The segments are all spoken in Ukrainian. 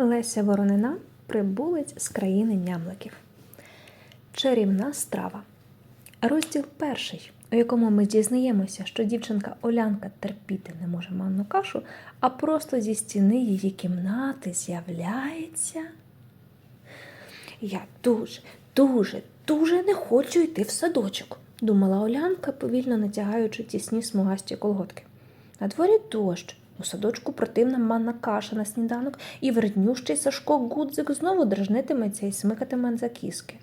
Леся Воронина прибулець з країни нямликів. Чарівна страва. Розділ перший, у якому ми дізнаємося, що дівчинка Олянка терпіти не може манну кашу, а просто зі стіни її кімнати з'являється. Я дуже, дуже, дуже не хочу йти в садочок, думала Олянка, повільно натягаючи тісні смугасті колготки. На дворі дощ, у садочку противна манна каша на сніданок, і верднющий Сашко Гудзик знову дражнитиметься і смикатиме за кіски.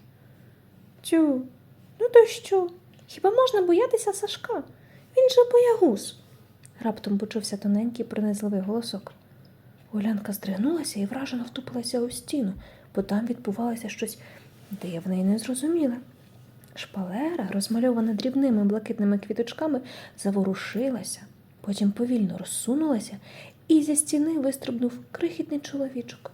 Тю, ну то що? Хіба можна боятися Сашка? Він же боягуз. Раптом почувся тоненький пронизливий голосок. Олянка здригнулася і вражено втупилася у стіну, бо там відбувалося щось дивне і незрозуміле. Шпалера, розмальована дрібними блакитними квіточками, заворушилася, потім повільно розсунулася, і зі стіни вистрибнув крихітний чоловічок.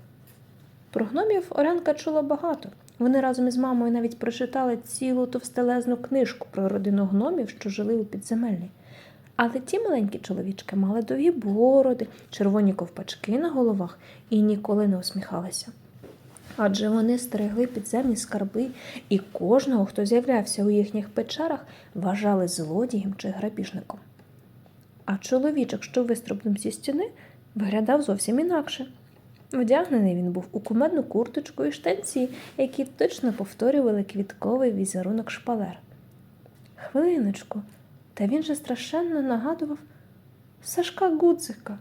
Про гномів Орянка чула багато. Вони разом із мамою навіть прочитали цілу товстелезну книжку про родину гномів, що жили у підземеллі. Але ті маленькі чоловічки мали довгі бороди, червоні ковпачки на головах і ніколи не усміхалися. Адже вони стерегли підземні скарби, і кожного, хто з'являвся у їхніх печерах, вважали злодієм чи грабіжником. А чоловічок, що вистрибнув зі стіни, виглядав зовсім інакше. Вдягнений він був у кумедну курточку і штанці, які точно повторювали квітковий візерунок шпалер. Хвилиночку, та він же страшенно нагадував Сашка Гудзика.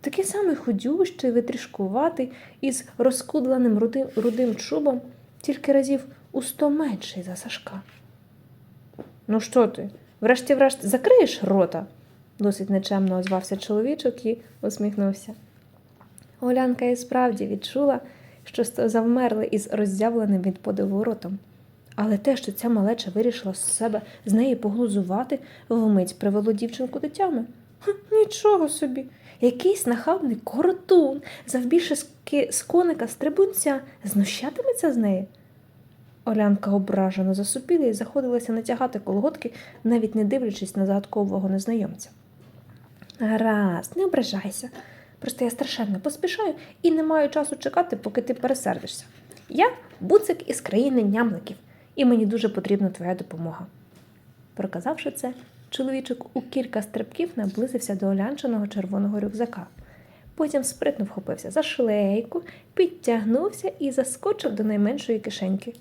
Такий самий худющий, витрішкуватий, із розкудленим рудим, рудим чубом, тільки разів у сто менший за Сашка. Ну що ти, врешті-врешт закриєш рота? Досить нечемно озвався чоловічок і усміхнувся. Олянка і справді відчула, що завмерли із роззявленим від подиву ротом. Але те, що ця малеча вирішила з себе з неї поглузувати, вмить привело дівчинку до тями. Нічого собі. Якийсь нахабний коротун, завбільше з коника стрибунця, знущатиметься з неї. Олянка ображено засупіла і заходилася натягати колготки, навіть не дивлячись на загадкового незнайомця. Гаразд, не ображайся. Просто я страшенно поспішаю і не маю часу чекати, поки ти пересердишся. Я буцик із країни нямликів, і мені дуже потрібна твоя допомога. Проказавши це, чоловічок у кілька стрибків наблизився до олянчаного червоного рюкзака. Потім спритно вхопився за шлейку, підтягнувся і заскочив до найменшої кишеньки.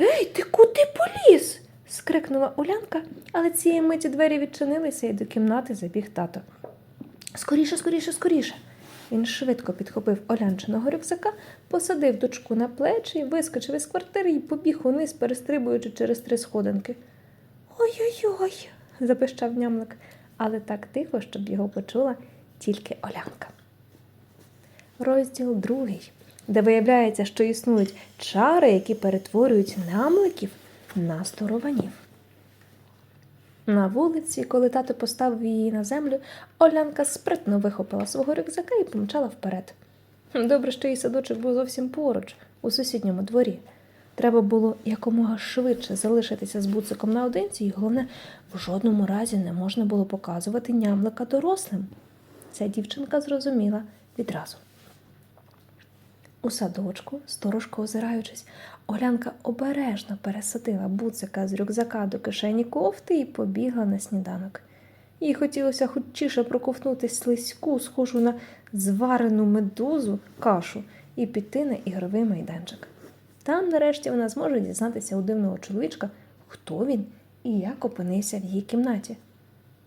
Ей, ти куди поліз? Скрикнула Улянка, але цієї миті двері відчинилися і до кімнати забіг тато. Скоріше, скоріше, скоріше. Він швидко підхопив олянчиного рюкзака, посадив дочку на плечі, вискочив із квартири і побіг униз, перестрибуючи через три сходинки. Ой-ой-ой, запищав нямлик, але так тихо, щоб його почула тільки Олянка. Розділ другий, де виявляється, що існують чари, які перетворюють нямликів на старованів. На вулиці, коли тато поставив її на землю, Олянка спритно вихопила свого рюкзака і помчала вперед. Добре, що її садочок був зовсім поруч, у сусідньому дворі. Треба було якомога швидше залишитися з буциком наодинці, і головне, в жодному разі не можна було показувати нямлика дорослим. Ця дівчинка зрозуміла відразу. У садочку, сторожко озираючись, Олянка обережно пересадила буцика з рюкзака до кишені кофти і побігла на сніданок. Їй хотілося хутчіше проковтнути слизьку, схожу на зварену медузу кашу, і піти на ігровий майданчик. Там, нарешті, вона зможе дізнатися у дивного чоловічка, хто він і як опинився в її кімнаті.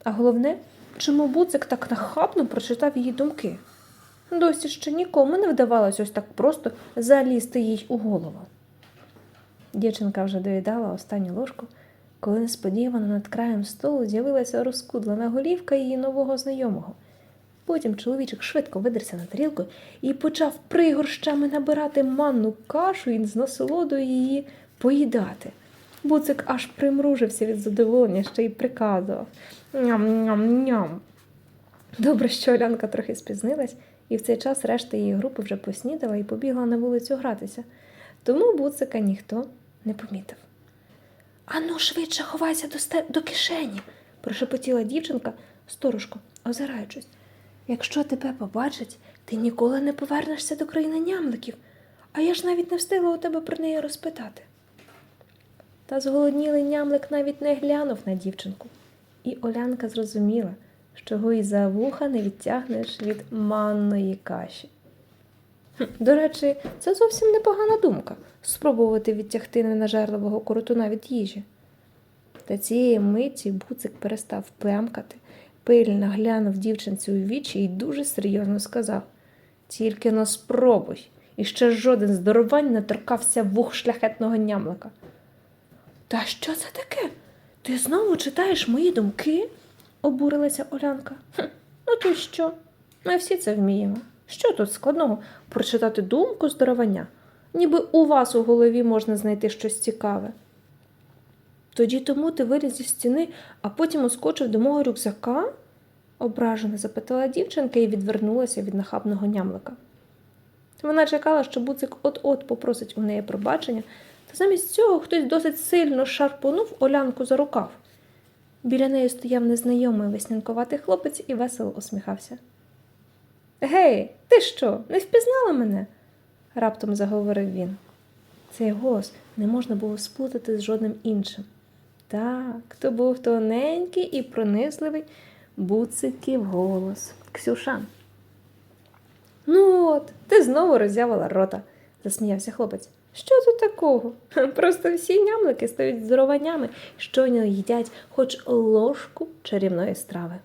А головне, чому буцик так нахабно прочитав її думки. Досі ще нікому не вдавалось ось так просто залізти їй у голову. Дівчинка вже доїдала останню ложку, коли несподівано над краєм столу з'явилася розкудлена голівка її нового знайомого. Потім чоловічок швидко видерся на тарілку і почав пригорщами набирати манну кашу і з насолодою її поїдати. Буцик аж примружився від задоволення, ще й приказував ням-ням-ням. Добре, що Олянка трохи спізнилась, і в цей час решта її групи вже поснідала і побігла на вулицю гратися. Тому буцика ніхто не помітив. Ану, швидше ховайся до, сте... до кишені, прошепотіла дівчинка сторожко, озираючись. Якщо тебе побачать, ти ніколи не повернешся до країни нямликів, а я ж навіть не встигла у тебе про неї розпитати. Та зголоднілий нямлик навіть не глянув на дівчинку, і Олянка зрозуміла, що його і за вуха не відтягнеш від манної каші. До речі, це зовсім непогана думка спробувати відтягти ненажерливого коротуна від їжі. Та цієї миті буцик перестав пемкати, пильно глянув дівчинці у вічі і дуже серйозно сказав: Тільки но спробуй, і ще жоден здоровань не торкався вух шляхетного нямлика. Та що це таке? Ти знову читаєш мої думки? обурилася Олянка. Ну то що? Ми всі це вміємо. Що тут складного прочитати думку здоровання? Ніби у вас у голові можна знайти щось цікаве. Тоді тому ти виліз зі стіни, а потім ускочив до мого рюкзака? ображено запитала дівчинка і відвернулася від нахабного нямлика. Вона чекала, що буцик от-от попросить у неї пробачення, та замість цього хтось досить сильно шарпонув Олянку за рукав. Біля неї стояв незнайомий веснянкуватий хлопець і весело усміхався. Гей, ти що, не впізнала мене? раптом заговорив він. Цей голос не можна було сплутати з жодним іншим. Так, то був тоненький і пронизливий буциків голос Ксюшан. Ну от, ти знову роззявила рота, засміявся хлопець. Що тут такого? Просто всі нямлики стають здорованями, щойно їдять хоч ложку чарівної страви.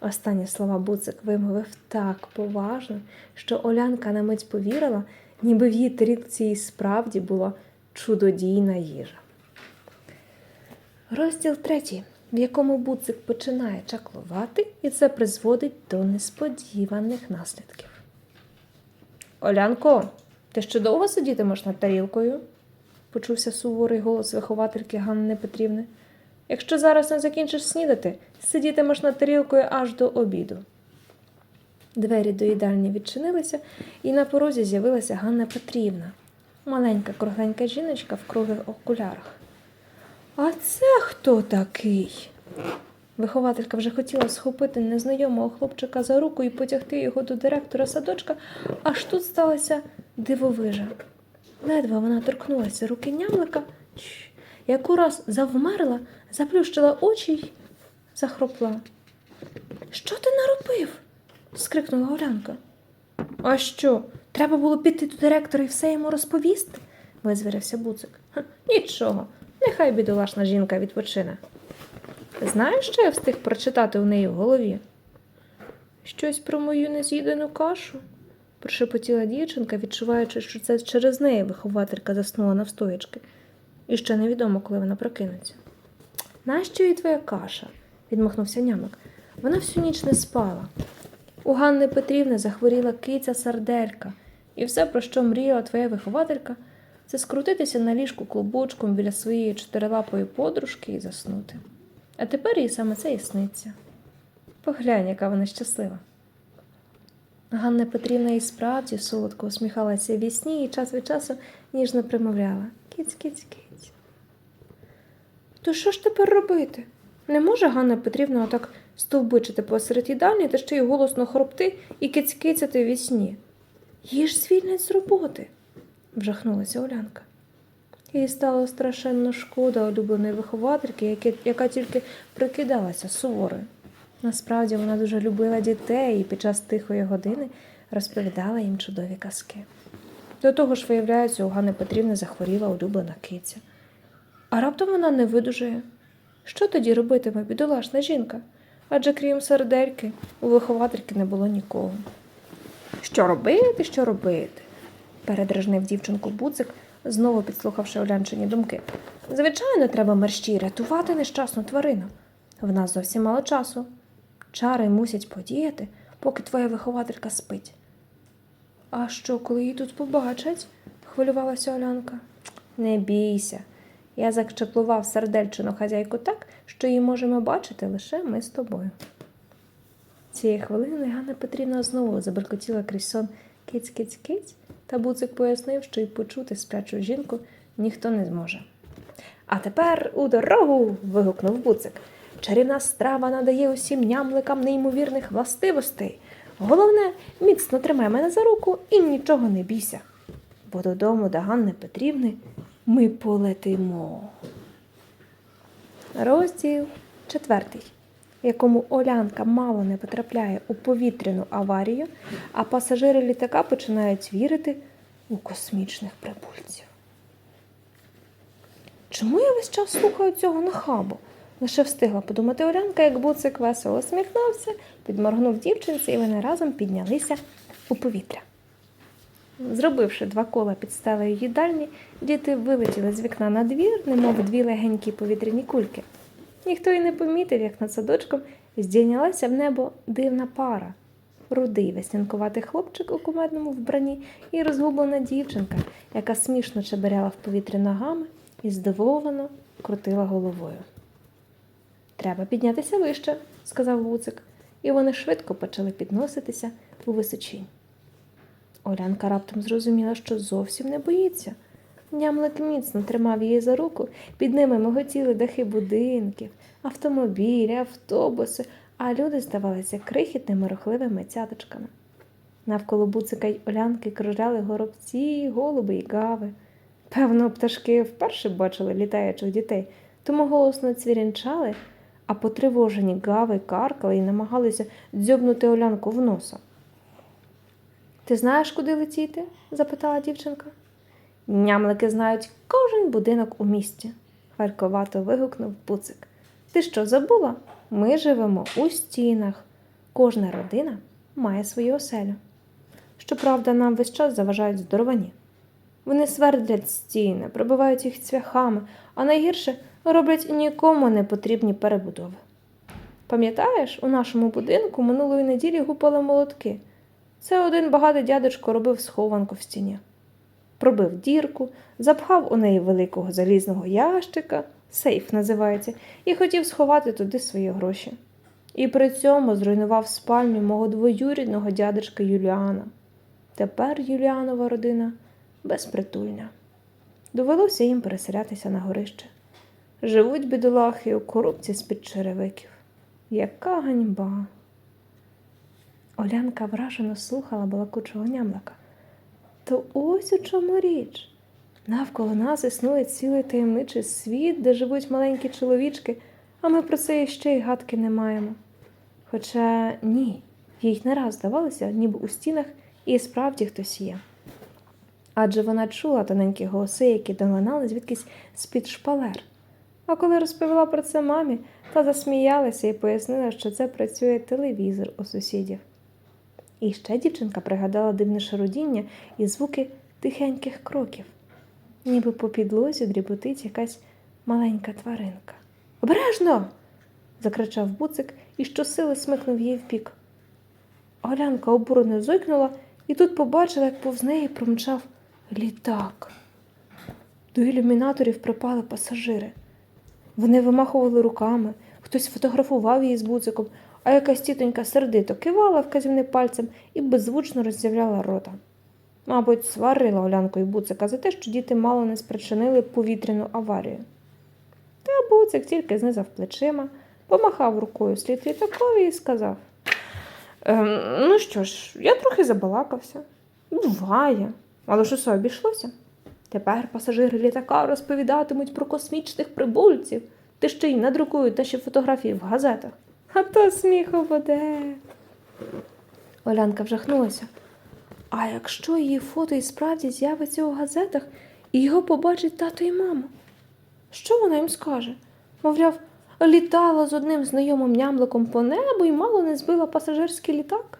Останні слова буцик вимовив так поважно, що Олянка на мить повірила, ніби в її тарілці і справді була чудодійна їжа. Розділ третій, в якому буцик починає чаклувати, і це призводить до несподіваних наслідків. Олянко, ти ще довго сидітимеш над тарілкою? почувся суворий голос виховательки Ганни Петрівни. Якщо зараз не закінчиш снідати, сидітимеш над тарілкою аж до обіду. Двері до їдальні відчинилися, і на порозі з'явилася Ганна Петрівна, маленька кругленька жіночка в круглих окулярах. А це хто такий? Вихователька вже хотіла схопити незнайомого хлопчика за руку і потягти його до директора садочка, аж тут сталася дивовижа. Ледве вона торкнулася руки нямлика, яку раз завмерла, заплющила очі й захропла. Що ти наробив? скрикнула Олянка. А що? Треба було піти до директора і все йому розповісти? визвірився буцик. Нічого, нехай бідолашна жінка відпочине. Знаєш, що я встиг прочитати у неї в голові? Щось про мою нез'їдену кашу, прошепотіла дівчинка, відчуваючи, що це через неї вихователька заснула навстоячки, і ще невідомо, коли вона прокинеться. Нащо їй твоя каша? відмахнувся нямик. Вона всю ніч не спала. У Ганни Петрівни захворіла киця сарделька, і все, про що мріяла твоя вихователька, це скрутитися на ліжку клубочком біля своєї чотирилапої подружки і заснути. А тепер їй саме це і сниться. Поглянь, яка вона щаслива. Ганна Петрівна і справді солодко усміхалася в сні і час від часу ніжно примовляла Кіць, кіць, кіць. То що ж тепер робити? Не може Ганна Петрівна отак стовбичити посеред їдальні та ще й голосно хропти і кицькицяти в сні. Її ж звільнять з роботи, вжахнулася Олянка. Їй стало страшенно шкода улюбленої виховательки, яка тільки прикидалася суворою. Насправді вона дуже любила дітей і під час тихої години розповідала їм чудові казки. До того ж, виявляється, у Ганни Петрівни захворіла улюблена киця. А раптом вона не видужує. Що тоді робитиме бідолашна жінка? Адже крім сердельки, у виховательки не було нікого. Що робити, що робити? передражнив дівчинку Буцик, знову підслухавши Олянчині думки. Звичайно, треба мерщій рятувати нещасну тварину. В нас зовсім мало часу. Чари мусять подіяти, поки твоя вихователька спить. А що, коли її тут побачать? хвилювалася Олянка. Не бійся. Я закчеплував сердельчину хазяйку так, що її можемо бачити лише ми з тобою. Цієї хвилини Ганна Петрівна знову забелькотіла крізь сон киць киць киць, та Буцик пояснив, що й почути сплячу жінку ніхто не зможе. А тепер у дорогу. вигукнув Буцик. Чарівна страва надає усім нямликам неймовірних властивостей. Головне, міцно тримай мене за руку і нічого не бійся. Бо додому до Ганни Петрівни ми полетимо. Розділ четвертий, в якому Олянка мало не потрапляє у повітряну аварію, а пасажири літака починають вірити у космічних прибульців. Чому я весь час слухаю цього нахабу? Лише встигла подумати Олянка, як буцик весело усміхнувся, підморгнув дівчинці, і вони разом піднялися у повітря. Зробивши два кола під стелею їдальні, діти вилетіли з вікна на двір, немов дві легенькі повітряні кульки. Ніхто й не помітив, як над садочком здійнялася в небо дивна пара. Рудий веснянкуватий хлопчик у кумедному вбранні і розгублена дівчинка, яка смішно чеберяла в повітрі ногами і здивовано крутила головою. Треба піднятися вище, сказав Вуцик, і вони швидко почали підноситися у височінь. Олянка раптом зрозуміла, що зовсім не боїться. Нямлик міцно тримав її за руку, під ними миготіли дахи будинків, автомобілі, автобуси, а люди здавалися крихітними рухливими цяточками. Навколо буцика й Олянки кружляли горобці, голуби й гави. Певно, пташки вперше бачили літаючих дітей, тому голосно цвірінчали, а потривожені гави каркали і намагалися дзьобнути Олянку в носа. Ти знаєш, куди летіти? запитала дівчинка. Нямлики знають кожен будинок у місті, харковато вигукнув Буцик. Ти що забула? Ми живемо у стінах. Кожна родина має свою оселю. Щоправда, нам весь час заважають здоровані. Вони свердлять стіни, пробивають їх цвяхами, а найгірше роблять нікому не потрібні перебудови. Пам'ятаєш, у нашому будинку минулої неділі гупали молотки. Це один багатий дядечко робив схованку в стіні. Пробив дірку, запхав у неї великого залізного ящика, сейф називається, і хотів сховати туди свої гроші. І при цьому зруйнував спальню мого двоюрідного дядечка Юліана. Тепер Юліанова родина безпритульна. Довелося їм переселятися на горище. Живуть бідолахи у коробці з-під черевиків. Яка ганьба! Олянка вражено слухала балакучого нямлика. То ось у чому річ. Навколо нас існує цілий таємничий світ, де живуть маленькі чоловічки, а ми про це ще й гадки не маємо. Хоча ні, їй не раз здавалося, ніби у стінах і справді хтось є. Адже вона чула тоненькі голоси, які долинали звідкись з-під шпалер. А коли розповіла про це мамі, та засміялася і пояснила, що це працює телевізор у сусідів. І ще дівчинка пригадала дивне шарудіння і звуки тихеньких кроків, ніби по підлозі дріботить якась маленька тваринка. Обережно. закричав буцик і щосили смикнув її впік. Олянка обурено зойкнула і тут побачила, як повз неї промчав літак. До ілюмінаторів припали пасажири. Вони вимахували руками, хтось фотографував її з буциком, а якась тітонька сердито кивала вказівним пальцем і беззвучно роззявляла рота. Мабуть, сварила Олянку і буцика за те, що діти мало не спричинили повітряну аварію. Та буцик тільки знизав плечима, помахав рукою слід літакові і сказав: ем, Ну що ж, я трохи забалакався. Буває, але ж усе обійшлося. Тепер пасажири літака розповідатимуть про космічних прибульців, та ще й надрукують наші фотографії в газетах. А то сміху буде. Олянка вжахнулася. А якщо її фото і справді з'явиться у газетах, і його побачить тато і мама? Що вона їм скаже? Мовляв, літала з одним знайомим нямликом по небу і мало не збила пасажирський літак?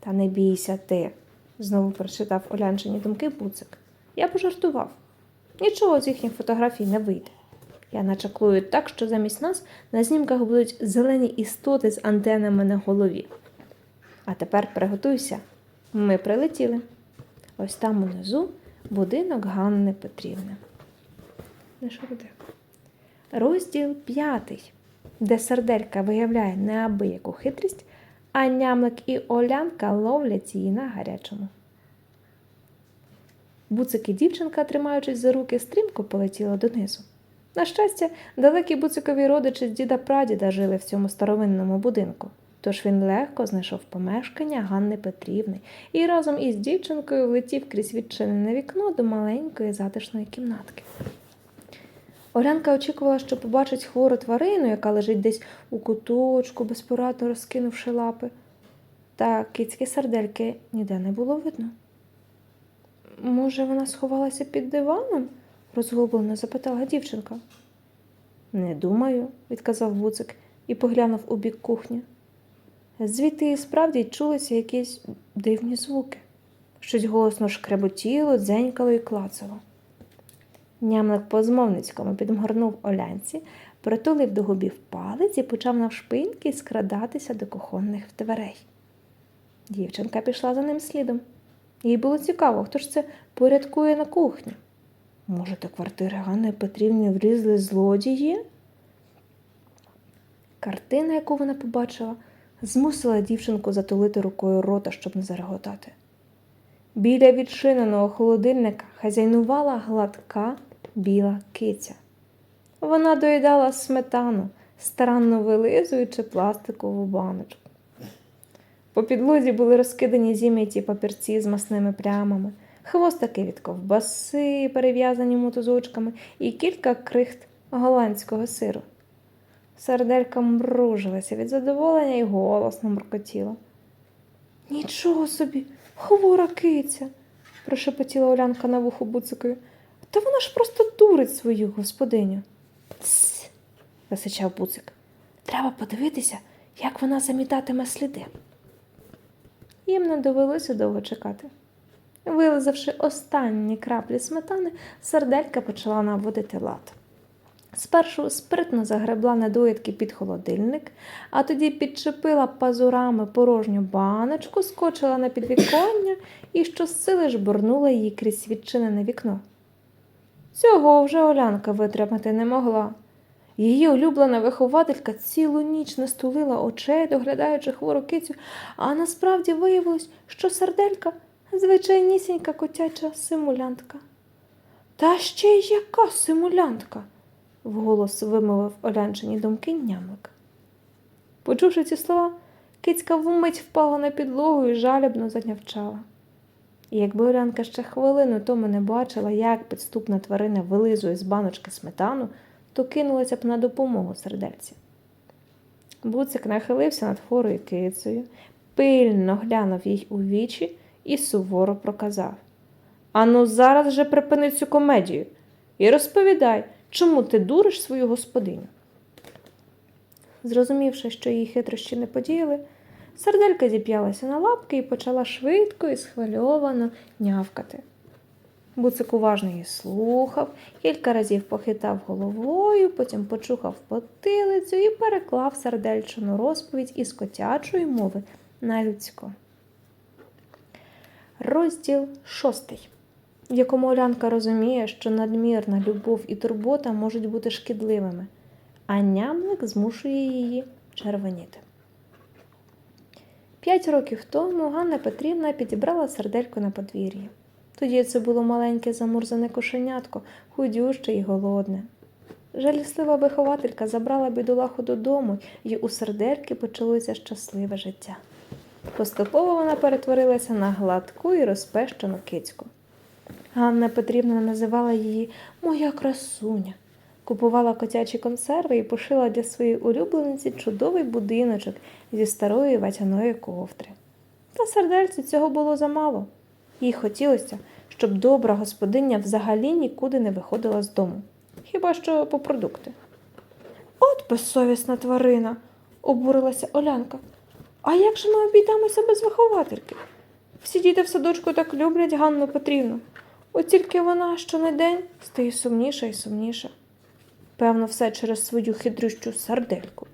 Та не бійся ти, знову прочитав Олянчині думки Буцик. Я пожартував. Нічого з їхніх фотографій не вийде. Я начаклую так, що замість нас на знімках будуть зелені істоти з антенами на голові. А тепер приготуйся. Ми прилетіли. Ось там унизу будинок Ганни Петрівни. Не шаруди. Розділ п'ятий, де серделька виявляє неабияку хитрість, а нямлик і Олянка ловлять її на гарячому. Буцик і дівчинка, тримаючись за руки, стрімко полетіла донизу. На щастя, далекі буцикові родичі з діда прадіда жили в цьому старовинному будинку. Тож він легко знайшов помешкання Ганни Петрівни і разом із дівчинкою влетів крізь відчинене вікно до маленької затишної кімнатки. Олянка очікувала, що побачить хвору тварину, яка лежить десь у куточку, безпорадно розкинувши лапи. Та кицьки сардельки ніде не було видно. Може, вона сховалася під диваном? Розгублено запитала дівчинка. Не думаю, відказав буцик і поглянув у бік кухні. Звідти і справді чулися якісь дивні звуки. Щось голосно шкреботіло, дзенькало і клацало. Нямлик по-змовницькому підморгнув олянці, притулив до губів палець і почав навшпиньки скрадатися до кухонних дверей. Дівчинка пішла за ним слідом. Їй було цікаво, хто ж це порядкує на кухні. Може, до квартири Ганни Петрівни влізли злодії? Картина, яку вона побачила, змусила дівчинку затулити рукою рота, щоб не зареготати. Біля відчиненого холодильника хазяйнувала гладка біла киця. Вона доїдала сметану, старанно вилизуючи пластикову баночку. По підлозі були розкидані зім'яті папірці з масними плямами, хвостики від ковбаси, перев'язані мотузочками, і кілька крихт голландського сиру. Серделька мружилася від задоволення і голосно муркотіла. Нічого собі, хвора киця, прошепотіла Олянка на вухо буцикою. Та вона ж просто дурить свою господиню. Тсс, засичав буцик. Треба подивитися, як вона замітатиме сліди. Їм не довелося довго чекати. Вилизавши останні краплі сметани, серделька почала наводити лад. Спершу спритно загребла недоїдки під холодильник, а тоді підчепила пазурами порожню баночку, скочила на підвіконня і щосили жбурнула її крізь відчинене вікно. Цього вже Олянка витримати не могла. Її улюблена вихователька цілу ніч не стулила очей, доглядаючи хвору кицю, а насправді виявилось, що серделька звичайнісінька котяча симулянтка. Та ще й яка симулянтка? вголос вимовив Олянчині думки нямик. Почувши ці слова, кицька вмить впала на підлогу і жалібно занявчала. І якби Олянка ще хвилину тому не бачила, як підступна тварина вилизує з баночки сметану, то кинулася б на допомогу сердельці. Буцик нахилився над хворою кицею, пильно глянув їй у вічі і суворо проказав Ану, зараз же припини цю комедію і розповідай, чому ти дуриш свою господиню. Зрозумівши, що її хитрощі не подіяли, серделька зіп'ялася на лапки і почала швидко і схвильовано нявкати. Буцик уважно її слухав, кілька разів похитав головою, потім почухав потилицю і переклав сердельчину розповідь із котячої мови на людську. Розділ шостий, в якому Олянка розуміє, що надмірна любов і турбота можуть бути шкідливими, а нямлик змушує її червоніти. П'ять років тому Ганна Петрівна підібрала сердельку на подвір'ї. Тоді це було маленьке замурзане кошенятко, худюще й голодне. Жаліслива вихователька забрала бідолаху додому, і у сердельки почалося щасливе життя. Поступово вона перетворилася на гладку і розпещену кицьку. Ганна Петрівна називала її Моя красуня, купувала котячі консерви і пошила для своєї улюблениці чудовий будиночок зі старої ватяної ковтри. Та сердельці цього було замало. Їй хотілося, щоб добра господиня взагалі нікуди не виходила з дому, хіба що по продукти. От безсовісна тварина, обурилася Олянка. А як же ми обійдемося без виховательки? Всі діти в садочку так люблять Ганну Петрівну. От тільки вона щонедень стає сумніша і сумніша. Певно, все через свою хитрющу сардельку.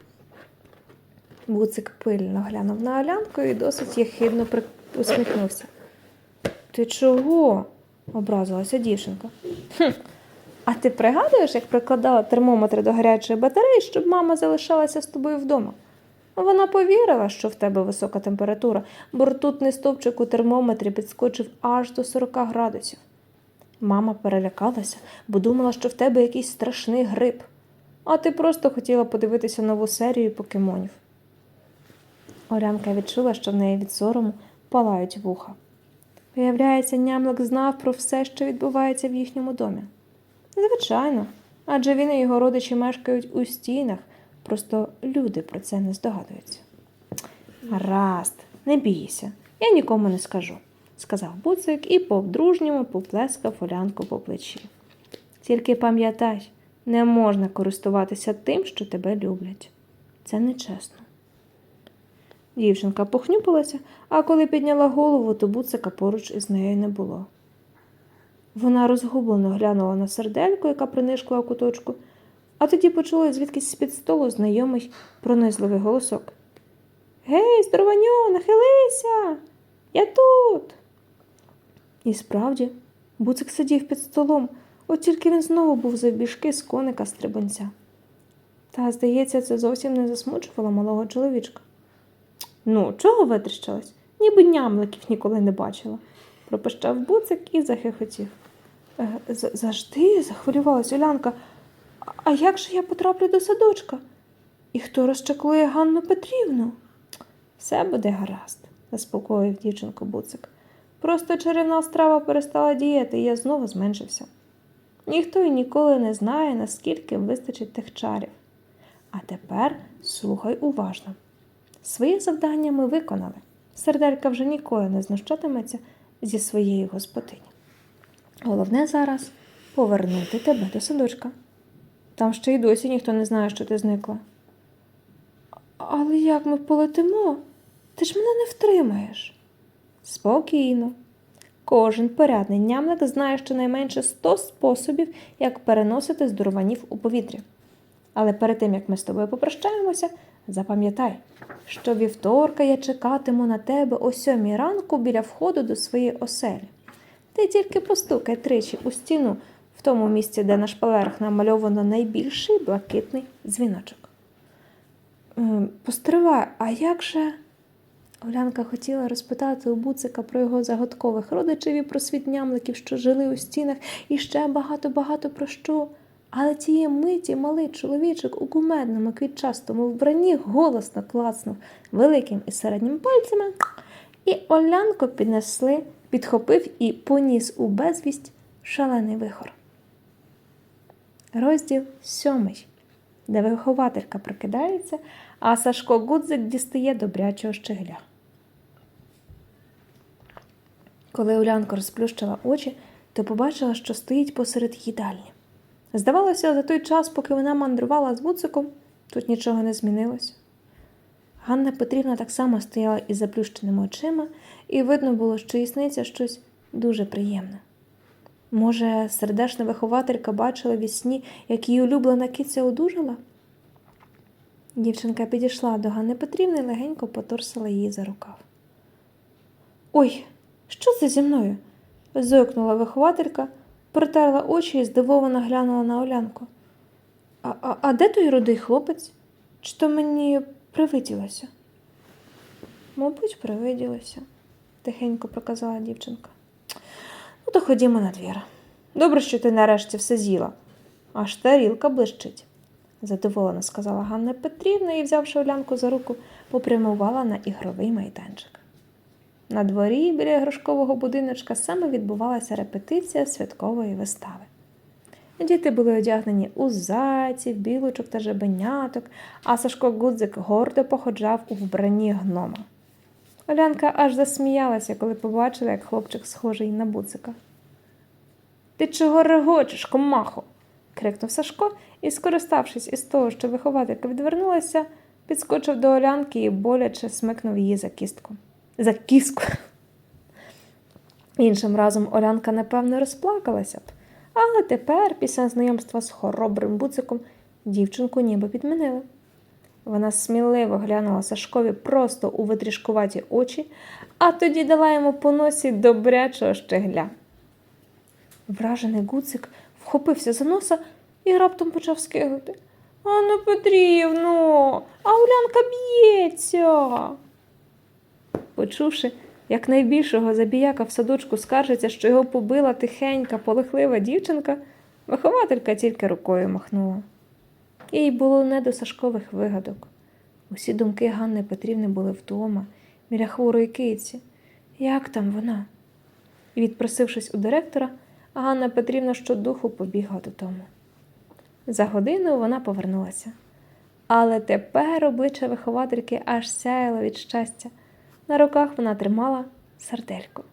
Буцик пильно глянув на Олянку і досить єхидно при- усміхнувся. Ти чого? образилася дівчинка. А ти пригадуєш, як прикладала термометри до гарячої батареї, щоб мама залишалася з тобою вдома? Вона повірила, що в тебе висока температура, бо ртутний стовпчик у термометрі підскочив аж до 40 градусів. Мама перелякалася, бо думала, що в тебе якийсь страшний грип, а ти просто хотіла подивитися нову серію покемонів. Орянка відчула, що в неї від сорому палають вуха. Виявляється, нямлик знав про все, що відбувається в їхньому домі. Звичайно, адже він і його родичі мешкають у стінах, просто люди про це не здогадуються. Гаразд, не бійся, я нікому не скажу, сказав буцик і по-дружньому поплескав Олянку по плечі. Тільки пам'ятай, не можна користуватися тим, що тебе люблять. Це нечесно. Дівчинка похнюпилася, а коли підняла голову, то буцика поруч із нею не було. Вона розгублено глянула на сердельку, яка принишкла куточку, а тоді почула звідкись з-під столу знайомий пронизливий голосок. Гей, здорованю, нахилися! Я тут. І справді, буцик сидів під столом, от тільки він знову був завбіжки з коника стрибанця. Та, здається, це зовсім не засмучувало малого чоловічка. Ну, чого витріщилась? Ніби нямликів ніколи не бачила, пропищав буцик і захихотів. «Е, Завжди захвилювалась Олянка. «А- як же я потраплю до садочка? І хто розчаклує Ганну Петрівну? Все буде гаразд, заспокоїв дівчинку буцик. Просто чарівна страва перестала діяти, і я знову зменшився. Ніхто і ніколи не знає, наскільки вистачить тих чарів. А тепер слухай уважно. Своє завдання ми виконали. Серделька вже ніколи не знущатиметься зі своєї господині. Головне зараз повернути тебе до садочка. Там ще й досі ніхто не знає, що ти зникла. Але як ми полетимо? Ти ж мене не втримаєш. Спокійно. Кожен порядний нямлик знає щонайменше 100 способів, як переносити здорованів у повітрі. Але перед тим, як ми з тобою попрощаємося, запам'ятай, що вівторка я чекатиму на тебе о сьомій ранку біля входу до своєї оселі. Ти тільки постукай тричі у стіну в тому місці, де на шпалерах намальовано найбільший блакитний дзвіночок. Ем, Постривай, а як же. Олянка хотіла розпитати у буцика про його загадкових родичів і про світ нямликів, що жили у стінах, і ще багато-багато про що. Але тієї миті малий чоловічок у кумедному квітчастому вбранні голосно клацнув великим і середнім пальцями, і Олянку піднесли, підхопив і поніс у безвість шалений вихор. Розділ сьомий, де вихователька прокидається, а Сашко Гудзик дістає добрячого щегля. Коли Улянка розплющила очі, то побачила, що стоїть посеред їдальні. Здавалося, за той час, поки вона мандрувала з буциком, тут нічого не змінилося. Ганна Петрівна так само стояла із заплющеними очима, і видно було, що їй щось дуже приємне. Може, сердешна вихователька бачила ві сні, як її улюблена киця одужала? Дівчинка підійшла до Ганни Петрівни і легенько поторсила її за рукав. Ой, що це зі мною? зойкнула вихователька, протерла очі і здивовано глянула на Олянку. А, а, а де той рудий хлопець? Чи то мені привиділося? Мабуть, привиділося, тихенько проказала дівчинка. Ну, то ходімо на двір. Добре, що ти нарешті все з'їла. Аж тарілка блищить, задоволено сказала Ганна Петрівна і, взявши Олянку за руку, попрямувала на ігровий майданчик. На дворі біля іграшкового будиночка саме відбувалася репетиція святкової вистави. Діти були одягнені у зайців, білочок та жабеняток, а Сашко Гудзик гордо походжав у вбранні гнома. Олянка аж засміялася, коли побачила, як хлопчик схожий на буцика. Ти чого регочеш, комахо? крикнув Сашко і, скориставшись із того, що вихователька відвернулася, підскочив до Олянки і боляче смикнув її за кістку. За кіску. Іншим разом Олянка, напевно, розплакалася б, але тепер, після знайомства з хоробрим буциком, дівчинку ніби підмінили. Вона сміливо глянула Сашкові просто у витрішкуваті очі, а тоді дала йому по носі добрячого щегля. Вражений гуцик вхопився за носа і раптом почав скигати. Анна Петрівно, а Улянка б'ється. Почувши як найбільшого забіяка в садочку скаржиться, що його побила тихенька, полихлива дівчинка, вихователька тільки рукою махнула. Їй було не до Сашкових вигадок. Усі думки Ганни Петрівни були вдома, біля хворої киці. Як там вона? І, відпросившись у директора, Ганна Петрівна щодуху побігла додому. За годину вона повернулася. Але тепер обличчя виховательки аж сяяло від щастя. На руках вона тримала сардельку.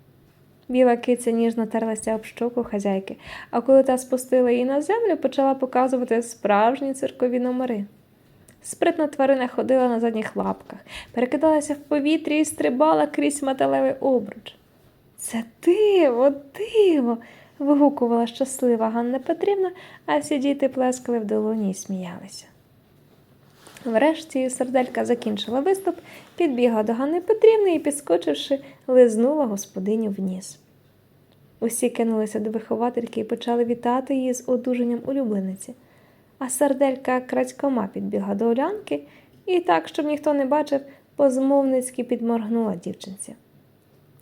Біла киця ніжно терлася об щоку хазяйки, а коли та спустила її на землю, почала показувати справжні циркові номери. Спритна тварина ходила на задніх лапках, перекидалася в повітрі і стрибала крізь металевий обруч. Це диво, диво. вигукувала щаслива Ганна Петрівна, а всі діти плескали в долоні і сміялися. Врешті серделька закінчила виступ, підбігла до Ганни Петрівни і, підскочивши, лизнула господиню в ніс. Усі кинулися до виховательки і почали вітати її з одужанням улюблениці. А серделька крадькома підбігла до Олянки і так, щоб ніхто не бачив, позмовницьки підморгнула дівчинці.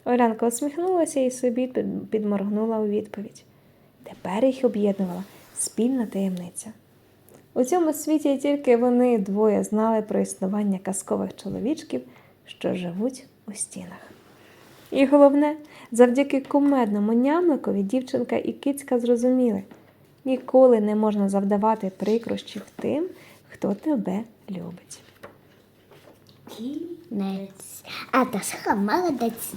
Олянка усміхнулася і собі підморгнула у відповідь. Тепер їх об'єднувала спільна таємниця. У цьому світі тільки вони двоє знали про існування казкових чоловічків, що живуть у стінах. І головне, завдяки кумедному нямликові дівчинка і кицька зрозуміли, ніколи не можна завдавати прикрощів тим, хто тебе любить. Кінець. А Дашка молодець.